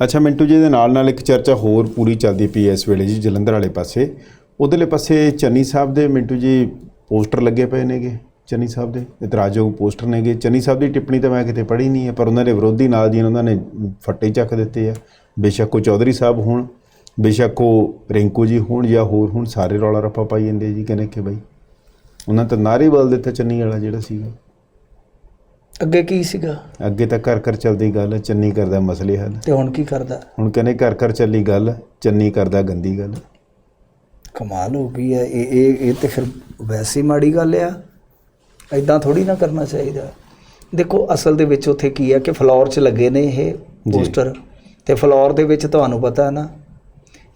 ਅੱਛਾ, ਮਿੰਟੂ ਜੀ ਦੇ ਨਾਲ ਨਾਲ ਇੱਕ ਚਰਚਾ ਹੋਰ ਪੂਰੀ ਚੱਲਦੀ ਪਈ ਹੈ ਇਸ ਵੇਲੇ ਜੀ, ਜਲੰਧਰ ਵਾਲੇ ਪਾਸੇ। ਉਧਰਲੇ ਪਾਸੇ ਚੰਨੀ ਸਾਹਿਬ ਦੇ ਮਿੰਟੂ ਜੀ ਪੋਸਟਰ ਲੱਗੇ ਪਏ ਨੇਗੇ, ਚੰਨੀ ਸਾਹਿਬ ਦੇ। ਇਤਰਾਜ਼ਯੋਗ ਪੋਸਟਰ ਨੇਗੇ। ਚੰਨੀ ਸਾਹਿਬ ਦੀ ਟਿੱਪਣੀ ਤਾਂ ਮੈਂ ਕਿਤੇ ਪੜ੍ਹੀ ਨਹੀਂ ਹੈ, ਪਰ ਉਹਨਾਂ ਦੇ ਵਿਰੋਧੀ ਨਾਲ ਦੀ ਉਹਨਾਂ ਨੇ ਫੱਟੇ ਚੱਕ ਦਿੱਤੇ ਆ। ਬੇਸ਼ੱਕ ਉਹ ਚੌਧਰੀ ਸਾਹਿਬ ਹੋਣ, ਬੇਸ਼ੱਕ ਉਹ ਰਿੰਕੂ ਜੀ ਹੋਣ ਜਾਂ ਹੋਰ ਹੋਣ, ਸਾਰੇ ਰੌਲਾ ਰੱਪਾ ਪਾਈ ਜਾਂਦੇ ਜੀ, ਕਹਿੰਦੇ ਕਿ ਬਈ ਉਹਨਾਂ ਤਾਂ ਨਾਰੇ ਬੋਲ ਦਿੱਤਾ ਚੰਨੀ ਵਾਲਾ ਜਿਹੜਾ ਸੀਗਾ। ਅੱਗੇ ਕੀ ਸੀਗਾ? ਅੱਗੇ ਤਾਂ ਘਰ ਘਰ ਚੱਲਦੀ ਗੱਲ ਚੰਨੀ ਕਰਦਾ ਮਸਲੇ ਹੱਲ। ਤੇ ਹੁਣ ਕੀ ਕਰਦਾ? ਹੁਣ ਕਹਿੰਦੇ ਘਰ ਘਰ ਚੱਲੀ ਗੱਲ ਚੰਨੀ ਕਰਦਾ ਗੰਦੀ ਗੱਲ। ਕਮਾਲ ਹੋ ਗਈ ਹੈ ਇਹ ਇਹ ਇਹ ਤੇ ਫਿਰ ਵੈਸੀ ਮਾੜੀ ਗੱਲ ਆ। ਐਦਾਂ ਥੋੜੀ ਨਾ ਕਰਨਾ ਚਾਹੀਦਾ। ਦੇਖੋ ਅਸਲ ਦੇ ਵਿੱਚ ਉੱਥੇ ਕੀ ਹੈ ਕਿ ਫਲੋਰ 'ਚ ਲੱਗੇ ਨੇ ਇਹ ਪੋਸਟਰ। ਤੇ ਫਲੋਰ ਦੇ ਵਿੱਚ ਤੁਹਾਨੂੰ ਪਤਾ ਹੈ ਨਾ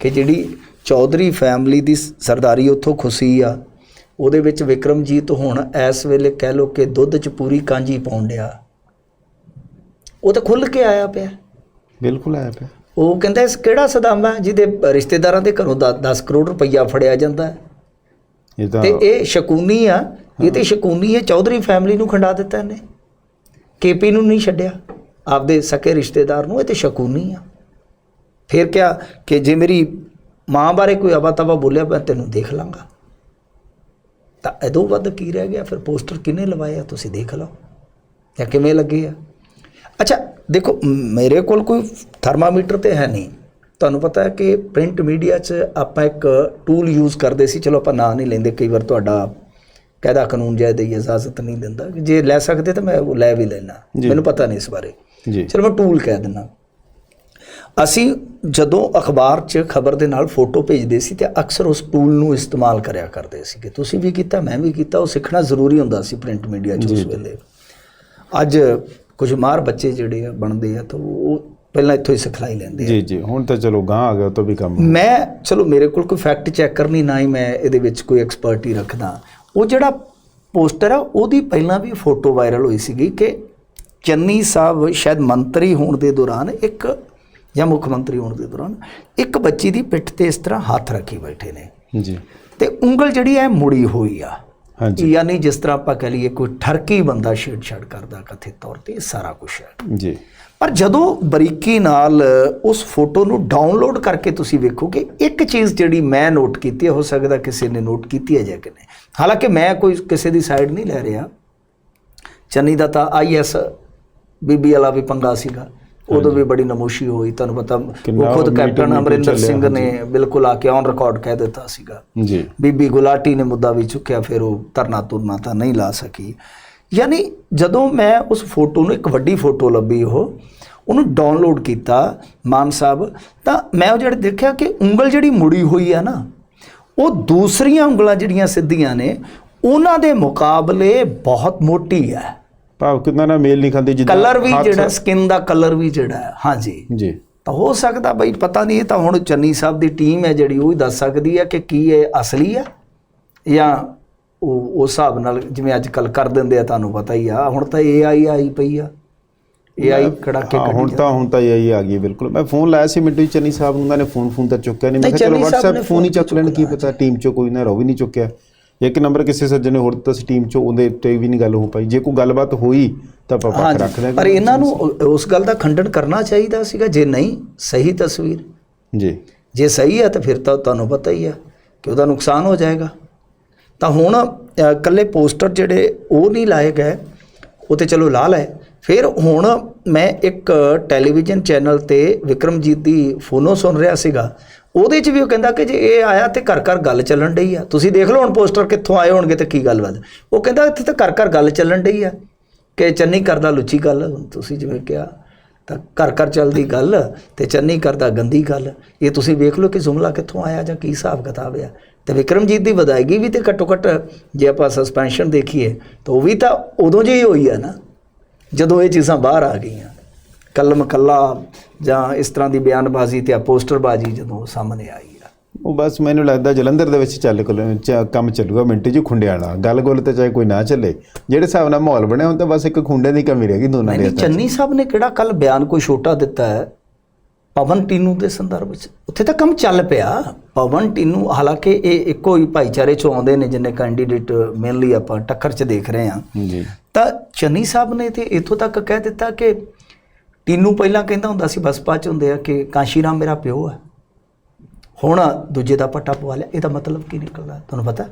ਕਿ ਜਿਹੜੀ ਚੌਧਰੀ ਫੈਮਿਲੀ ਦੀ ਸਰਦਾਰੀ ਉੱਥੋਂ ਖੁਸ਼ੀ ਆ। ਉਹਦੇ ਵਿੱਚ ਵਿਕਰਮਜੀਤ ਹੁਣ ਇਸ ਵੇਲੇ ਕਹਿ ਲੋ ਕਿ ਦੁੱਧ 'ਚ ਪੂਰੀ ਕਾਂਜੀ ਪਾਉਣ ਡਿਆ। ਉਹ ਤਾਂ ਖੁੱਲ ਕੇ ਆਇਆ ਪਿਆ। ਬਿਲਕੁਲ ਆਇਆ ਪਿਆ। ਉਹ ਕਹਿੰਦਾ ਇਸ ਕਿਹੜਾ ਸਦਾਮ ਜਿਹਦੇ ਰਿਸ਼ਤੇਦਾਰਾਂ ਦੇ ਘਰੋਂ 10 ਕਰੋੜ ਰੁਪਈਆ ਫੜਿਆ ਜਾਂਦਾ ਹੈ? ਇਹ ਤਾਂ ਤੇ ਇਹ ਸ਼ਕੂਨੀ ਆ। ਇਹ ਤੇ ਸ਼ਕੂਨੀ ਹੈ ਚੌਧਰੀ ਫੈਮਿਲੀ ਨੂੰ ਖੰਡਾ ਦਿੱਤਾ ਇਹਨੇ। ਕੇਪੀ ਨੂੰ ਨਹੀਂ ਛੱਡਿਆ। ਆਪਦੇ ਸਕੇ ਰਿਸ਼ਤੇਦਾਰ ਨੂੰ ਇਹ ਤੇ ਸ਼ਕੂਨੀ ਆ। ਫਿਰ ਕਿਹਾ ਕਿ ਜੇ ਮੇਰੀ ਮਾਂ ਬਾਰੇ ਕੋਈ ਅਵਾ ਤਵਾ ਬੋਲਿਆ ਮੈਂ ਤੈਨੂੰ ਦੇਖ ਲਾਂਗਾ। ਤਾਂ ਇਦੋਂ ਵੱਧ ਕੀ ਰਹਿ ਗਿਆ? ਫਿਰ ਪੋਸਟਰ ਕਿਹਨੇ ਲਵਾਏ ਆ? ਤੁਸੀਂ ਦੇਖ ਲਓ। ਜਾਂ ਕਿਵੇਂ ਲੱਗੇ ਆ? ਅੱਛਾ ਦੇਖੋ ਮੇਰੇ ਕੋਲ ਕੋਈ ਥਰਮਾਮੀਟਰ ਤੇ ਹੈ ਨਹੀਂ। ਤੁਹਾਨੂੰ ਪਤਾ ਹੈ ਕਿ ਪ੍ਰਿੰਟ ਮੀਡੀਆ 'ਚ ਆਪਾਂ ਇੱਕ ਟੂਲ ਯੂਜ਼ ਕਰਦੇ ਸੀ। ਚਲੋ ਆਪਾਂ ਨਾਂ ਨਹੀਂ ਲੈਂਦੇ। ਕਈ ਵਾਰ ਤੁਹਾਡਾ ਕਾਇਦਾ ਕਾਨੂੰਨ ਜਾਇਦ ਦੀ ਇਜਾਜ਼ਤ ਨਹੀਂ ਦਿੰਦਾ। ਜੇ ਲੈ ਸਕਦੇ ਤਾਂ ਮੈਂ ਉਹ ਲੈ ਵੀ ਲੈਣਾ। ਮੈਨੂੰ ਪਤਾ ਨਹੀਂ ਇਸ ਬਾਰੇ। ਜੀ। ਚਲੋ ਮੈਂ ਟੂਲ ਕਹਿ ਦਿੰਦਾ। ਅਸੀਂ ਜਦੋਂ ਅਖਬਾਰ 'ਚ ਖਬਰ ਦੇ ਨਾਲ ਫੋਟੋ ਭੇਜਦੇ ਸੀ ਤੇ ਅਕਸਰ ਉਸ ਟੂਲ ਨੂੰ ਇਸਤੇਮਾਲ ਕਰਿਆ ਕਰਦੇ ਸੀ ਕਿ ਤੁਸੀਂ ਵੀ ਕੀਤਾ ਮੈਂ ਵੀ ਕੀਤਾ ਉਹ ਸਿੱਖਣਾ ਜ਼ਰੂਰੀ ਹੁੰਦਾ ਸੀ ਪ੍ਰਿੰਟ ਮੀਡੀਆ 'ਚ ਉਸ ਵੇਲੇ। ਅੱਜ ਕੁਝ ਮਾਰ ਬੱਚੇ ਜਿਹੜੇ ਆ ਬਣਦੇ ਆ ਤਾਂ ਉਹ ਪਹਿਲਾਂ ਇੱਥੋਂ ਹੀ ਸਿਖਲਾਈ ਲੈਂਦੇ ਆ। ਜੀ ਜੀ। ਹੁਣ ਤਾਂ ਚਲੋ ਗਾਂ ਆ ਗਿਆ ਤੋਂ ਵੀ ਕੰਮ ਮੈਂ ਚਲੋ ਮੇਰੇ ਕੋਲ ਕੋਈ ਫੈਕਟ ਚੈੱਕਰ ਨਹੀਂ ਨਾ ਹੀ ਮੈਂ ਇਹਦੇ ਵਿੱਚ ਕੋਈ ਐਕਸਪਰਟੀ ਰੱਖਦਾ। ਉਹ ਜਿਹੜਾ ਪੋਸਟਰ ਆ ਉਹਦੀ ਪਹਿਲਾਂ ਵੀ ਫੋਟੋ ਵਾਇਰਲ ਹੋਈ ਸੀਗੀ ਕਿ ਚੰਨੀ ਸਾਹਿਬ ਸ਼ਾਇਦ ਮੰਤਰੀ ਹੋਣ ਦੇ ਦੌਰਾਨ ਇੱਕ ਜਾਂ ਮੁੱਖ ਮੰਤਰੀ ਹੋਣ ਦੇ ਦੌਰਾਨ ਇੱਕ ਬੱਚੀ ਦੀ ਪਿੱਠ ਤੇ ਇਸ ਤਰ੍ਹਾਂ ਹੱਥ ਰੱਖੀ ਬੈਠੇ ਨੇ। ਜੀ। ਤੇ ਉਂਗਲ ਜਿਹੜੀ ਹੈ ਮੁੜੀ ਹੋਈ ਆ। ਹਾਂਜੀ। ਯਾਨੀ ਜਿਸ ਤਰ੍ਹਾਂ ਆਪਾਂ ਕਹ ਲਈਏ ਕੋਈ ਠਰਕੀ ਬੰਦਾ ਛੇੜਛਾੜ ਕਰਦਾ ਕਥਿਤ ਤੌਰ ਤੇ ਸਾਰਾ ਕੁਝ ਹੈ। ਜੀ। ਪਰ ਜਦੋਂ ਬਰੀਕੀ ਨਾਲ ਉਸ ਫੋਟੋ ਨੂੰ ਡਾਊਨਲੋਡ ਕਰਕੇ ਤੁਸੀਂ ਵੇਖੋਗੇ ਇੱਕ ਚੀਜ਼ ਜਿਹੜੀ ਮੈਂ ਨੋਟ ਕੀਤੀ ਹੈ ਹੋ ਸਕਦਾ ਕਿਸੇ ਨੇ ਨੋਟ ਕੀਤੀ ਹੈ ਜਾਂ ਕਿ ਨਹੀਂ ਹਾਲਾਂਕਿ ਮੈਂ ਕੋਈ ਕਿਸੇ ਦੀ ਸਾਈਡ ਨਹੀਂ ਲੈ ਰਿਹਾ। ਚੰਨੀ ਦਾ ਤਾਂ ਆਈਐਸ ਬੀਬੀ ਵਾਲਾ ਵੀ ਪੰਗਾ ਸੀਗਾ। ਉਦੋਂ ਵੀ ਬੜੀ ਨਮੋਸ਼ੀ ਹੋਈ ਤੁਹਾਨੂੰ ਪਤਾ ਉਹ ਖੁਦ ਕੈਪਟਨ ਅਮਰਿੰਦਰ ਸਿੰਘ ਨੇ ਬਿਲਕੁਲ ਆ ਕੇ ਔਨ ਰਿਕਾਰਡ ਕਹਿ ਦਿੱਤਾ ਸੀਗਾ। ਜੀ। ਬੀਬੀ ਗੁਲਾਟੀ ਨੇ ਮੁੱਦਾ ਵੀ ਚੁੱਕਿਆ ਫਿਰ ਉਹ ਧਰਨਾ ਤੁਰਨਾ ਤਾਂ ਨਹੀਂ ਲਾ ਸਕੀ। ਯਾਨੀ ਜਦੋਂ ਮੈਂ ਉਸ ਫੋਟੋ ਨੂੰ ਇੱਕ ਵੱਡੀ ਫੋਟੋ ਲੱਭੀ ਉਹ ਉਹਨੂੰ ਡਾਊਨਲੋਡ ਕੀਤਾ ਮਾਨ ਸਾਹਿਬ ਤਾਂ ਮੈਂ ਉਹ ਜਿਹੜੇ ਦੇਖਿਆ ਕਿ ਉਂਗਲ ਜਿਹੜੀ ਮੁੜੀ ਹੋਈ ਆ ਨਾ ਉਹ ਦੂਸਰੀਆਂ ਉਂਗਲਾਂ ਜਿਹੜੀਆਂ ਸਿੱਧੀਆਂ ਨੇ ਉਹਨਾਂ ਦੇ ਮੁਕਾਬਲੇ ਬਹੁਤ ਮੋਟੀ ਹੈ। ਭਾਵ ਕਿੰਨਾ ਨਾ ਮੇਲ ਨਹੀਂ ਖਾਂਦੀ ਜਿੱਦਾਂ ਕਲਰ ਵੀ ਜਿਹੜਾ ਸਕਿਨ ਦਾ ਕਲਰ ਵੀ ਜਿਹੜਾ ਹਾਂਜੀ। ਜੀ। ਤਾਂ ਹੋ ਸਕਦਾ ਬਈ ਪਤਾ ਨਹੀਂ ਇਹ ਤਾਂ ਹੁਣ ਚੰਨੀ ਸਾਹਿਬ ਦੀ ਟੀਮ ਹੈ ਜਿਹੜੀ ਉਹ ਹੀ ਦੱਸ ਸਕਦੀ ਹੈ ਕਿ ਕੀ ਇਹ ਅਸਲੀ ਹੈ ਜਾਂ ਉਹ ਉਸ ਹਿਸਾਬ ਨਾਲ ਜਿਵੇਂ ਅੱਜ ਕੱਲ ਕਰ ਦਿੰਦੇ ਆ ਤੁਹਾਨੂੰ ਪਤਾ ਹੀ ਆ। ਹੁਣ ਤਾਂ AI ਆਈ ਪਈ ਆ। AI ਕੜਾਕੇ ਹਾਂ ਕੱਢੀ ਹੁਣ ਤਾਂ ਹੁਣ ਤਾਂ ਇਹੀ ਆ ਗਈ ਬਿਲਕੁਲ। ਮੈਂ ਫੋਨ ਲਾਇਆ ਸੀ ਮਿੰਟੂ ਚੰਨੀ ਸਾਹਿਬ ਨੂੰ। ਉਹਨਾਂ ਨੇ ਫੋਨ ਫੋਨ ਤਾਂ ਚੁੱਕਿਆ ਨਹੀਂ। ਮੈਂ ਕਿਹਾ ਚਲੋ WhatsApp ਫੋਨ ਹੀ ਚੱਕ ਲੈਣ ਕੀ ਪਤਾ ਟੀਮ ਚੋਂ ਕੋਈ ਨਾ ਰੋ ਵੀ ਨਹੀਂ ਚੁੱਕਿਆ। ਇੱਕ ਨੰਬਰ ਕਿਸੇ ਸੱਜਣ ਨੇ ਹੋਰ ਦਿੱਤਾ ਸੀ ਟੀਮ ਚੋਂ ਉਹਦੇ ਉੱਤੇ ਵੀ ਨਹੀਂ ਗੱਲ ਹੋ ਪਾਈ। ਜੇ ਕੋਈ ਗੱਲਬਾਤ ਹੋਈ ਤਾਂ ਆਪਾਂ ਪੱਖ ਰੱਖ ਹਾਂਜੀ ਦਿਆਂਗੇ ਪਰ ਇਹਨਾਂ ਨੂੰ ਉਸ ਗੱਲ ਦਾ ਖੰਡਨ ਕਰਨਾ ਚਾਹੀਦਾ ਸੀਗਾ। ਜੇ ਨਹੀਂ ਸਹੀ ਤਸਵੀਰ। ਜੀ। ਜੇ ਸਹੀ ਹੈ ਤਾਂ ਫਿਰ ਤਾਂ ਤੁਹਾਨੂੰ ਪਤਾ ਹੀ ਆ ਕਿ ਉਹਦਾ ਨੁਕਸਾਨ ਹੋ ਜਾਏਗਾ। ਤਾਂ ਹੁਣ ਅ, ਕੱਲੇ ਪੋਸਟਰ ਜਿਹੜੇ ਉਹ ਨਹੀਂ ਲਾਏ ਗਏ। ਉਹ ਤੇ ਚਲੋ ਲਾ ਲਏ। ਫਿਰ ਹੁਣ ਮੈਂ ਇੱਕ ਟੈਲੀਵਿਜ਼ਨ ਚੈਨਲ ਤੇ ਵਿਕਰਮਜੀਤ ਦੀ ਫੋਨੋ ਸੁਣ ਰਿਹਾ ਸੀਗਾ। ਉਹਦੇ 'ਚ ਵੀ ਉਹ ਕਹਿੰਦਾ ਕਿ ਜੇ ਇਹ ਆਇਆ ਤੇ ਘਰ ਘਰ ਗੱਲ ਚੱਲਣ ਡਈ ਆ। ਤੁਸੀਂ ਦੇਖ ਲਓ ਹੁਣ ਪੋਸਟਰ ਕਿੱਥੋਂ ਆਏ ਹੋਣਗੇ ਤੇ ਕੀ ਗੱਲਬਾਤ ਉਹ ਕਹਿੰਦਾ ਇੱਥੇ ਤਾਂ ਘਰ ਘਰ ਗੱਲ ਚੱਲਣ ਡਈ ਆ ਕਿ ਚੰਨੀ ਕਰਦਾ ਲੁੱਚੀ ਗੱਲ ਤੁਸੀਂ ਜਿਵੇਂ ਕਿਹਾ, ਤਾਂ ਘਰ ਘਰ ਚੱਲਦੀ ਗੱਲ ਤੇ ਚੰਨੀ ਕਰਦਾ ਗੰਦੀ ਗੱਲ। ਇਹ ਤੁਸੀਂ ਵੇਖ ਲਓ ਕਿ ਜੁਮਲਾ ਕਿੱਥੋਂ ਆਇਆ ਜਾਂ ਕੀ ਹਿਸਾਬ ਕਿਤਾਬ ਆ। ਤੇ ਵਿਕਰਮਜੀਤ ਦੀ ਵਧਾਇਗੀ ਵੀ ਤੇ ਘੱਟੋ ਘੱਟ ਜੇ ਆਪਾਂ ਸਸਪੈਂਸ਼ਨ ਦੇਖੀਏ, ਤਾਂ ਉਹ ਵੀ ਤਾਂ ਉਦੋਂ ਜਿਹੀ ਹੋਈ ਆ ਨਾ, ਜਦੋਂ ਇਹ ਚੀਜ਼ਾਂ ਬਾਹਰ ਆ ਗਈਆਂ। ਕਲਮ ਕੱਲਾ ਜਾਂ ਇਸ ਤਰ੍ਹਾਂ ਦੀ ਬਿਆਨਬਾਜ਼ੀ ਤੇ ਆ ਪੋਸਟਰਬਾਜ਼ੀ ਜਦੋਂ ਸਾਹਮਣੇ ਆਈ ਆ। ਉਹ ਬਸ ਮੈਨੂੰ ਲੱਗਦਾ ਜਲੰਧਰ ਦੇ ਵਿੱਚ ਚੱਲ ਕੰਮ ਚੱਲੂਗਾ ਮਿੰਟੂ ਜੀ ਖੁੰਡਿਆਲਾ। ਗੱਲ ਗੁੱਲ ਤੇ ਚਾਹੇ ਕੋਈ ਨਾ ਚੱਲੇ। ਜਿਹੜੇ ਹਿਸਾਬ ਨਾਲ ਮਾਹੌਲ ਬਣਿਆ ਹੁਣ ਤਾਂ ਬਸ ਇੱਕ ਖੁੰਡੇ ਦੀ ਕਮੀ ਰਹਿ ਗਈ ਦੋਨਾਂ ਦੇ। ਚੰਨੀ ਸਾਹਿਬ ਨੇ ਕਿਹੜਾ ਕੱਲ ਬਿਆਨ ਕੋਈ ਛੋਟਾ ਦਿੱਤਾ ਹੈ? ਪਵਨ ਟੀਨੂ ਦੇ ਸੰਦਰਭ ਵਿੱਚ। ਉੱਥੇ ਤਾਂ ਕੰਮ ਚੱਲ ਪਿਆ। ਪਵਨ ਟੀਨੂ ਹਾਲਾਂਕਿ ਇਹ ਇੱਕੋ ਹੀ ਭਾਈਚਾਰੇ ਚੋਂ ਆਉਂਦੇ ਨੇ ਜਿੰਨੇ ਕੈਂਡੀਡੇਟ ਮੇਨਲੀ ਆਪਾਂ ਟੱਕਰ 'ਚ ਦੇਖ ਰਹੇ ਹਾਂ। ਜੀ। ਤਾਂ ਚੰਨੀ ਸਾਹਿਬ ਨੇ ਤੇ ਇਥੋਂ ਤੱਕ ਕਹਿ ਦਿੱਤਾ ਕਿ ਟੀਨੂ ਪਹਿਲਾਂ ਕਹਿੰਦਾ ਹੁੰਦਾ ਸੀ ਬਸਪਾ ਚ ਹੁੰਦੇ ਆ ਕਿ ਕਾਂਸ਼ੀ ਰਾਮ ਮੇਰਾ ਪਿਓ ਹੈ ਹੁਣ ਦੂਜੇ ਦਾ ਪੱਟਾ ਪਵਾ ਲਿਆ। ਇਹਦਾ ਮਤਲਬ ਕੀ ਨਿਕਲਦਾ? ਤੁਹਾਨੂੰ ਪਤਾ?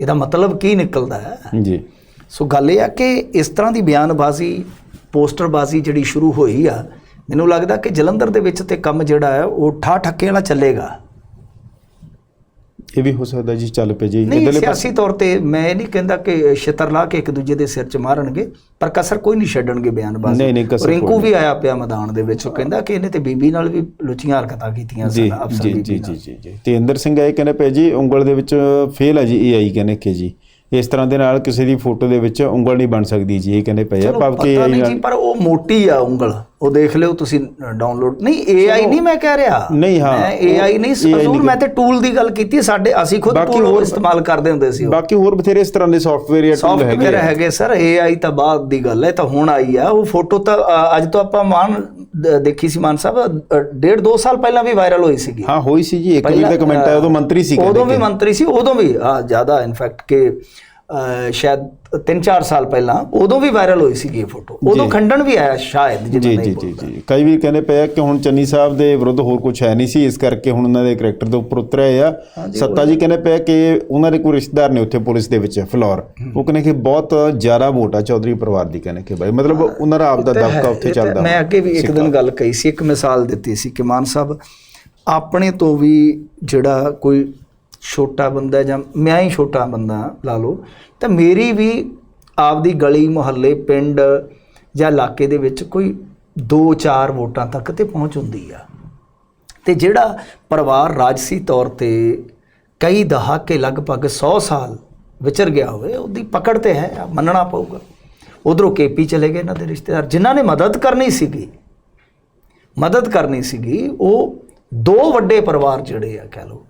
ਇਹਦਾ ਮਤਲਬ ਕੀ ਨਿਕਲਦਾ? ਹੈ ਜੀ। ਸੋ ਗੱਲ ਇਹ ਆ ਕਿ ਇਸ ਤਰ੍ਹਾਂ ਦੀ ਬਿਆਨਬਾਜ਼ੀ ਪੋਸਟਰਬਾਜ਼ੀ ਜਿਹੜੀ ਸ਼ੁਰੂ ਹੋਈ ਆ ਮੈਨੂੰ ਲੱਗਦਾ ਕਿ ਜਲੰਧਰ ਦੇ ਵਿੱਚ ਤੇ ਕੰਮ ਜਿਹੜਾ ਹੈ ਉਹ ਠਾ ਠੱਕੇ ਵਾਲਾ ਚੱਲੇਗਾ। ਇਹ ਵੀ ਹੋ ਸਕਦਾ ਜੀ ਚੱਲ ਪਏ ਜੀ। ਨਹੀਂ ਸਿਆਸੀ ਤੌਰ ਤੇ ਮੈਂ ਇਹ ਨਹੀਂ ਕਹਿੰਦਾ ਕਿ ਛਿੱਤਰ ਲਾ ਕੇ ਇੱਕ ਦੂਜੇ ਦੇ ਸਿਰ 'ਚ ਮਾਰਨਗੇ ਪਰ ਕਸਰ ਕੋਈ ਨਹੀਂ ਛੱਡਣਗੇ ਬਿਆਨਬਾਜ਼ੀ। ਨਹੀਂ, ਨਹੀਂ, ਕਸਰ ਰਿੰਕੂ ਵੀ ਆਇਆ ਪਿਆ ਮੈਦਾਨ ਦੇ ਵਿੱਚ ਉਹ ਕਹਿੰਦਾ ਕਿ ਇਹਨੇ ਤੇ ਬੀਬੀ ਨਾਲ ਵੀ ਲੁੱਚੀਆਂ ਹਰਕਤਾਂ ਕੀਤੀਆਂ ਸਨ ਅਫਸਰ ਜੀ ਜੀ। ਜੀ ਜੀ। ਤੇ ਇੰਦਰ ਸਿੰਘ ਆਏ ਕਹਿੰਦੇ ਪਏ ਜੀ ਉਂਗਲ ਦੇ ਵਿੱਚ ਫੇਲ ਹੈ ਜੀ ਏਆਈ ਕਹਿੰਦੇ ਕਿ ਜੀ। ਇਸ ਤਰ੍ਹਾਂ ਦੇ ਨਾਲ ਕਿਸੇ ਦੀ ਫੋਟੋ ਦੇ ਵਿੱਚ ਉਂਗਲ ਨਹੀਂ ਬਣ ਸਕਦੀ ਜੀ ਇਹ ਕਹਿੰਦੇ ਪਏ ਆ। ਭਾਵ ਕਿ ਪਰ ਉਹ ਮੋਟੀ ਆ ਉਂਗਲ। ਉਹ ਦੇਖ ਲਿਓ ਤੁਸੀਂ ਡਾਊਨਲੋਡ ਨਹੀਂ AI ਨਹੀਂ ਮੈਂ ਕਹਿ ਰਿਹਾ। ਨਹੀਂ, ਹਾਂ, ਮੈਂ AI ਨਹੀਂ ਹਜ਼ੂਰ ਮੈਂ ਤੇ ਟੂਲ ਦੀ ਗੱਲ ਕੀਤੀ ਸਾਡੇ ਅਸੀਂ ਖੁਦ ਟੂਲ ਇਸਤੇਮਾਲ ਕਰਦੇ ਹੁੰਦੇ ਸੀ ਬਾਕੀ ਹੋਰ ਬਥੇਰੇ ਇਸ ਤਰ੍ਹਾਂ ਦੇ ਸੌਫਟਵੇਅਰ ਜਾਂ ਟੂਲ ਹੈਗੇ ਸੌਫਟਵੇਅਰ ਆ। ਹੈਗੇ ਸਰ AI ਤਾਂ ਬਾਅਦ ਦੀ ਗੱਲ ਹੈ ਤਾਂ ਹੁਣ ਆਈ ਆ। ਉਹ ਫੋਟੋ ਤਾਂ ਅੱਜ ਤੋਂ ਆਪਾਂ ਮਾਨ ਦੇਖੀ ਸੀ ਮਾਨ ਸਾਹਿਬ ਡੇਢ ਦੋ ਸਾਲ ਪਹਿਲਾਂ ਵੀ ਵਾਇਰਲ ਹੋਈ ਸੀਗੀ। ਹਾਂ ਹੋਈ ਸੀ ਜੀ ਇੱਕ ਵੀ ਦਾ ਕਮੈਂਟ ਆਇਆ ਉਦੋਂ ਮੰਤਰੀ ਸੀ ਉਦੋਂ ਵੀ ਮੰਤਰੀ ਸੀ ਉਦੋਂ ਵੀ ਹਾਂ ਜ਼ਿਆਦਾ ਇਨਫੈਕਟ ਕਿ ਸ਼ਾਇਦ 3-4 ਸਾਲ ਪਹਿਲਾਂ ਉਦੋਂ ਵੀ ਵਾਇਰਲ ਹੋਈ ਸੀਗੀ ਇਹ ਫੋਟੋ ਉਦੋਂ ਖੰਡਨ ਵੀ ਆਇਆ ਸ਼ਾਇਦ ਜੀ ਜਿੰਨਾ ਜੀ ਨਹੀਂ ਜੀ ਜੀ ਕਈ ਵੀ ਕਹਿੰਦੇ ਪਏ ਕਿ ਹੁਣ ਚੰਨੀ ਸਾਹਿਬ ਦੇ ਵਿਰੁੱਧ ਹੋਰ ਕੁਝ ਹੈ ਨਹੀਂ ਸੀ ਇਸ ਕਰਕੇ ਹੁਣ ਉਹਨਾਂ ਦੇ ਕਰੈਕਟਰ ਦੇ ਉੱਪਰ ਉਤਰੇ ਆ। ਸੱਤਾ ਜੀ ਕਹਿੰਦੇ ਪਏ ਕਿ ਉਹਨਾਂ ਦੇ ਕੋਈ ਰਿਸ਼ਤੇਦਾਰ ਨੇ ਉੱਥੇ ਪੁਲਿਸ ਦੇ ਵਿੱਚ ਫਲੋਰ। ਉਹ ਕਹਿੰਦੇ ਕਿ ਬਹੁਤ ਜ਼ਿਆਦਾ ਵੋਟ ਚੌਧਰੀ ਪਰਿਵਾਰ ਦੀ ਕਹਿੰਦੇ ਕਿ ਬਾਈ ਮਤਲਬ ਉਹਨਾਂ ਦਾ ਆਪ ਦਾ ਦਬਕਾ ਉੱਥੇ ਚੱਲਦਾ ਮੈਂ ਅੱਗੇ ਵੀ ਇੱਕ ਦਿਨ ਗੱਲ ਕਹੀ ਸੀ ਇੱਕ ਮਿਸਾਲ ਦਿੱਤੀ ਸੀ ਕਿ ਮਾਨ ਸਾਹਿਬ ਆਪਣੇ ਤੋਂ ਵੀ ਜਿਹੜਾ ਕੋਈ ਛੋਟਾ ਬੰਦਾ ਜਾਂ ਮੈਂ ਹੀ ਛੋਟਾ ਬੰਦਾ ਲਾ ਲਓ, ਤਾਂ ਮੇਰੀ ਵੀ ਆਪਦੀ ਗਲੀ, ਮੁਹੱਲੇ, ਪਿੰਡ ਜਾਂ ਇਲਾਕੇ ਦੇ ਵਿੱਚ ਕੋਈ 2-4 ਵੋਟਾਂ ਤੱਕ ਤੇ ਪਹੁੰਚ ਹੁੰਦੀ ਆ। ਤੇ ਜਿਹੜਾ ਪਰਿਵਾਰ ਰਾਜਸੀ ਤੌਰ ਤੇ ਕਈ ਦਹਾਕੇ ਲਗਭਗ 100 ਸਾਲ ਵਿਚਰ ਗਿਆ ਹੋਵੇ, ਉਹਦੀ ਪਕੜ ਤੇ ਹੈ, ਮੰਨਣਾ ਪਊਗਾ। ਉਧਰੋਂ ਕੇਪੀ ਚਲੇ ਗਏ ਇਹਨਾਂ ਦੇ ਰਿਸ਼ਤੇਦਾਰ, ਜਿਨ੍ਹਾਂ ਨੇ ਮਦਦ ਕਰਨੀ ਸੀਗੀ। ਮਦਦ ਕਰਨੀ ਸੀਗੀ, ਉਹ ਦੋ ਵੱਡੇ ਪਰਿਵਾਰ ਜਿਹੜੇ ਆ, ਕਹਿ ਲਓ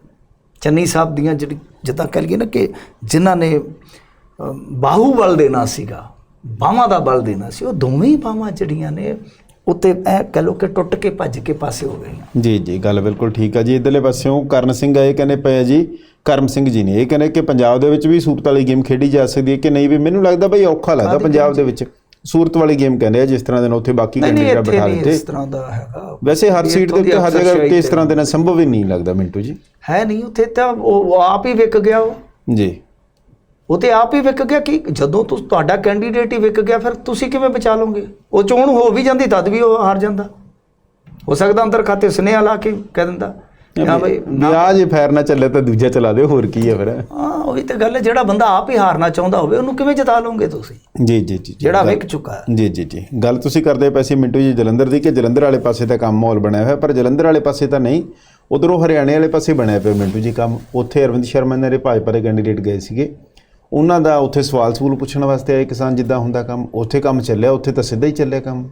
ਚੰਨੀ ਸਾਹਿਬ ਦੀਆਂ ਜਿਹੜੀ ਜਿੱਦਾਂ ਕਹਿ ਲਈਏ ਨਾ ਕਿ ਜਿਨ੍ਹਾਂ ਨੇ ਅਮ, ਬਾਹੂਬਲ ਦੇਣਾ ਸੀਗਾ ਬਾਹਾਂ ਦਾ ਬਲ ਦੇਣਾ ਸੀ ਉਹ ਦੋਵੇਂ ਹੀ ਬਾਹਾਂ ਜਿਹੜੀਆਂ ਨੇ ਉੱਤੇ ਐ ਕਹਿ ਲਓ ਕਿ ਟੁੱਟ ਕੇ ਭੱਜ ਕੇ ਪਾਸੇ ਹੋ ਗਈਆਂ। ਜੀ ਜੀ ਗੱਲ ਬਿਲਕੁਲ ਠੀਕ ਆ ਜੀ। ਇਧਰਲੇ ਪਾਸਿਓਂ ਕਰਨ ਸਿੰਘ ਆਏ ਕਹਿੰਦੇ ਪਏ ਜੀ ਕਰਮ ਸਿੰਘ ਜੀ ਨੇ ਇਹ ਕਹਿੰਦੇ ਕਿ ਪੰਜਾਬ ਦੇ ਵਿੱਚ ਵੀ ਸੂਰਤ ਵਾਲੀ ਗੇਮ ਖੇਡੀ ਜਾ ਸਕਦੀ ਹੈ ਕਿ ਨਹੀਂ ਵੀ ਮੈਨੂੰ ਲੱਗਦਾ ਬਈ ਔਖਾ ਲੱਗਦਾ ਪੰਜਾਬ ਦੇ ਵਿੱਚ। ਸੂਰਤ ਵਾਲੀ ਗੇਮ ਕਹਿੰਦੇ ਆ ਜਿਸ ਤਰ੍ਹਾਂ ਦੇ ਨਾਲ ਉੱਥੇ ਬਾਕੀ ਕੈਂਡੀਡੇਟ ਬਿਠਾ ਦਿੱਤੇ। ਇਸ ਤਰ੍ਹਾਂ ਦਾ ਹੈਗਾ। ਵੈਸੇ ਹਰ ਸੀਟ ਦੇ ਉੱਤੇ ਹਰ ਜਗ੍ਹਾ ਉੱਤੇ ਇਸ ਤਰ੍ਹਾਂ ਦੇ ਨਾਲ ਸੰਭਵ ਹੀ ਨਹੀਂ ਲੱਗਦਾ ਮਿੰਟੂ ਜੀ। ਹੈ ਨਹੀਂ ਉੱਥੇ ਤਾਂ ਉਹ ਉਹ ਆਪ ਹੀ ਵਿਕ ਗਿਆ ਉਹ। ਜੀ। ਉਹ ਤੇ ਆਪ ਹੀ ਵਿਕ ਗਿਆ ਕਿ ਜਦੋਂ ਤੁਸ ਤੁਹਾਡਾ ਕੈਂਡੀਡੇਟ ਹੀ ਵਿਕ ਗਿਆ ਫਿਰ ਤੁਸੀਂ ਕਿਵੇਂ ਬਚਾ ਲਓਗੇ? ਉਹ ਚੋਣ ਹੋ ਵੀ ਜਾਂਦੀ ਤਦ ਵੀ ਉਹ ਹਾਰ ਜਾਂਦਾ। ਹੋ ਸਕਦਾ ਅੰਦਰ ਖਾਤੇ ਸੁਨੇਹਾ ਲਾ ਕੇ ਕਹਿ ਦਿੰਦਾ। ਹਾਂ ਬਈ ਵਿਆਹ ਜੇ ਫੈਰ ਨਾ ਚੱਲੇ ਤਾਂ ਦੂਜਾ ਚਲਾ ਦਿਓ ਹੋਰ ਕੀ ਹੈ ਫਿਰ? ਹਾਂ ਉਹੀ ਤਾਂ ਗੱਲ ਹੈ ਜਿਹੜਾ ਬੰਦਾ ਆਪ ਹੀ ਹਾਰਨਾ ਚਾਹੁੰਦਾ ਹੋਵੇ ਉਹਨੂੰ ਕਿਵੇਂ ਜਿਤਾ ਲਓਗੇ ਤੁਸੀਂ? ਜੀ ਜੀ ਜੀ। ਜਿਹੜਾ ਵਿਕ ਚੁੱਕਾ ਜੀ ਜੀ ਜੀ। ਗੱਲ ਤੁਸੀਂ ਕਰਦੇ ਪਏ ਸੀ ਮਿੰਟੂ ਜੀ ਜਲੰਧਰ ਦੀ ਕਿ ਜਲੰਧਰ ਵਾਲੇ ਪਾਸੇ ਤਾਂ ਕੰਮ ਮਾਹੌਲ ਬਣਿਆ ਹੋਇਆ ਪਰ ਜਲੰਧਰ ਵਾਲੇ ਪਾਸੇ ਤਾਂ ਨਹੀਂ। ਉਧਰੋਂ ਹਰਿਆਣੇ ਵਾਲੇ ਪਾਸੇ ਬਣਿਆ ਪਿਆ ਮਿੰਟੂ ਜੀ ਕੰਮ। ਉੱਥੇ ਅਰਵਿੰਦ ਸ਼ਰਮਾ ਨੇ ਭਾਜਪਾ ਦੇ ਕੈਂਡੀਡੇਟ ਗਏ ਸੀਗੇ। ਉਹਨਾਂ ਦਾ ਉੱਥੇ ਸਵਾਲ ਸਵਾਲ ਪੁੱਛਣ ਵਾਸਤੇ ਆਏ ਕਿਸਾਨ ਜਿੱਦਾਂ ਹੁੰਦਾ ਕੰਮ। ਉੱਥੇ ਕੰਮ ਚੱਲਿਆ ਉੱਥੇ ਤਾਂ ਸਿੱਧਾ ਹੀ ਚੱਲਿਆ ਕੰਮ।